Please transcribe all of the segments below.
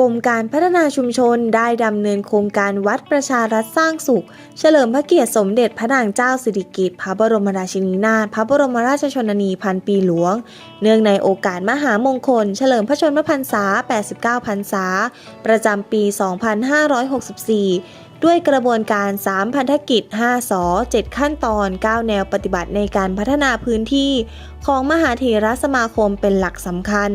กรมการพัฒนาชุมชนได้ดำเนินโครงการวัดประชารัฐสร้างสุข เฉลิมพระเกียรติสมเด็จพระนางเจ้าสิริกิติ์พระบรมราชินีนาถพระบรมราชชนนีพันปีหลวง เนื่องในโอกาสมหามงคล เฉลิมพระชนมพรรษา 89 พรรษา ประจำปี 2564 ด้วยกระบวนการ 3 พันธกิจ 5สอ7ขั้นตอน 9 แนวปฏิบัติในการพัฒนาพื้นที่ ของมหาเถรสมาคมเป็นหลักสำคัญ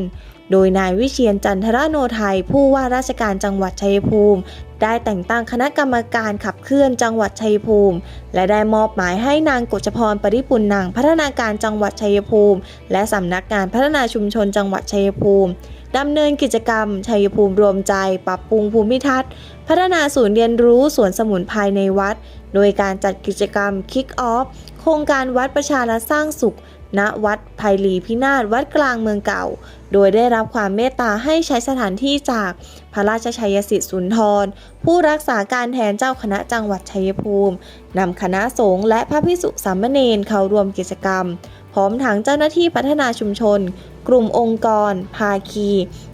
โดยนายวิเชียนจันทรโนไทยผู้ว่าราชการจังหวัดชัยภูมิ ได้แต่งตั้งคณะกรรมการขับเคลื่อนจังหวัดชัยภูมิ และได้มอบหมายให้นางกฎจพรปริปุณนังพัฒนาการจังหวัดชัยภูมิ และสำนักงานพัฒนาชุมชนจังหวัดชัยภูมิดำเนินกิจกรรม ชัยภูมิรวมใจ ปรับปรุงภูมิทัศน์ พัฒนาศูนย์เรียนรู้สวนสมุนไพรในวัด โดยการจัดกิจกรรม Kick Off โครงการวัดประชารัฐสร้างสุข ณวัดไพลีพินาศวัดกลางเมืองเก่า โดยได้รับความเมตตาให้ใช้สถานที่จากพระราชชัยสิทธิสุนทร ผู้รักษาการแทนเจ้าคณะจังหวัดชัยภูมินำคณะสงฆ์และพระพิสุสามเณรเข้าร่วมกิจกรรม พร้อมทั้งเจ้าหน้าที่พัฒนาชุมชนกลุ่มองค์กร ภาคี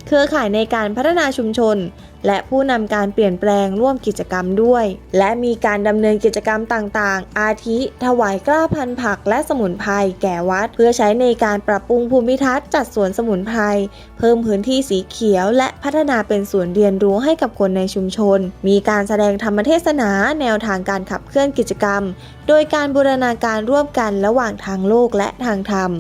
เครือข่ายในการพัฒนาชุมชน และผู้นำการเปลี่ยนแปลงร่วมกิจกรรมด้วย และมีการดำเนินกิจกรรมต่างๆ อาทิ ถวายกล้าพันธุ์ผักและสมุนไพรแก่วัด เพื่อใช้ในการปรับปรุงภูมิทัศน์จัดสวนสมุนไพรเพิ่มพื้นที่สีเขียว และพัฒนาเป็นศูนย์เรียนรู้ให้กับคนในชุมชน มีการแสดงธรรมเทศนาแนวทางการขับเคลื่อนกิจกรรม โดยการบูรณาการร่วมกันระหว่างทางโลกและทางธรรม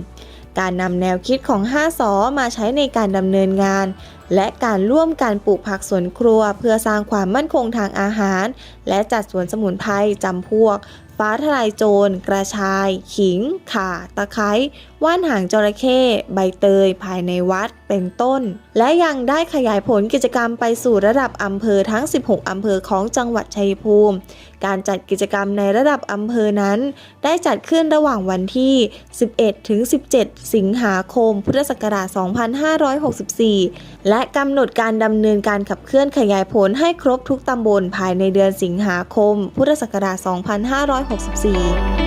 การนำแนวคิดของ 5สอมาใช้ในการดำเนินงานและการร่วมการปลูกผักสวนครัว เพื่อสร้างความมั่นคงทางอาหาร และจัดสวนสมุนไพรจำพวก ฟ้าทลายโจร กระชาย ขิง ข่า ตะไคร้ว่านหางจระเข้ใบเตยภายในวัดเป็นต้น และยังได้ขยายผลกิจกรรมไปสู่ระดับอำเภอทั้ง 16 อำเภอของจังหวัดชัยภูมิ การจัดกิจกรรมในระดับอำเภอนั้น ได้จัดขึ้นระหว่างวันที่ 11 ถึง 17 สิงหาคม พุทธศักราช 2564และกำหนดการดำเนินการขับเคลื่อนขยายผลให้ครบทุกตำบลภายในเดือนสิงหาคม พุทธศักราช 2564